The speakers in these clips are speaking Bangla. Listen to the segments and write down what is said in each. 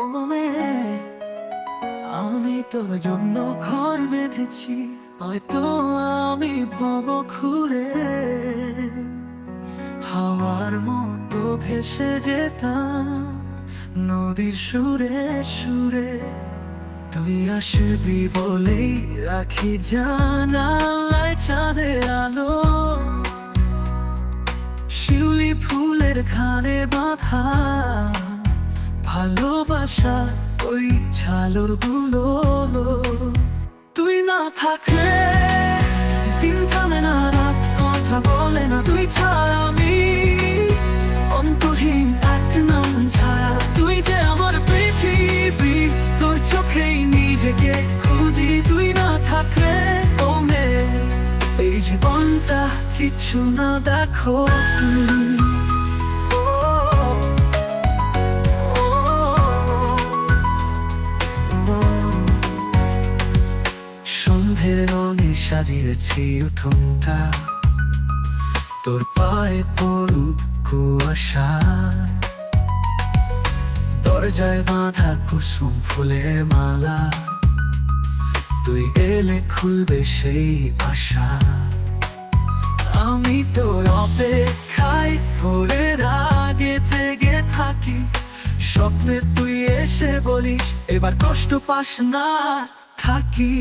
ও আমি তোর জন্য ঘর বেঁধেছি, হয়তো আমি ভব ঘুরে হাওয়ার মতো ভেসে যেতাম নদীর সুরে সুরে। তুই আসবি বলেই রাখি জানালায় চাঁদের আলো। শিউলি ফুলের খানে বাঁধা ভালোবাসা ওই ছালোরগুলো তুই না থাকলে দিন থামে না, রাত কথা বলে না। তুই ছাড়া আমি অন্তহীন এক নাম ছায়া। তুই যে আমার পৃথিবী, তোর চোখেই নিজেকে খুঁজি। তুই না থাকলে মেয়ে এই জীবনটা কিছু না দেখো। তুমি সাজিয়েছি উঠোনটা। তোর পায়ে পড়ুক কুয়াশা। দরজায় বাঁধা কুসুম ফুলের মালা। তুই এলে খুলবে সেই আশা। আমি তোর অপেক্ষায় ভোরের আগে জেগে থাকি। স্বপ্নে তুই এসে বলিস, এবার কষ্ট পাস না, থাকি।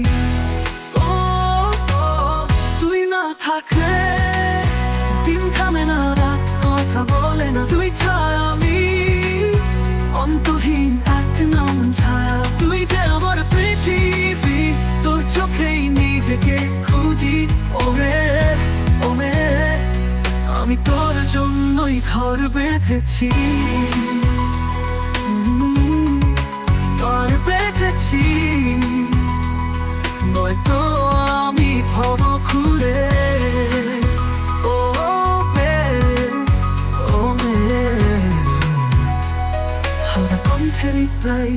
ঘর বেঁধেছি। ঘর বেঁধেছি। নয়তো আমি ভব খুলে ও মে ও মে। হালকা কণ্ঠের প্রায়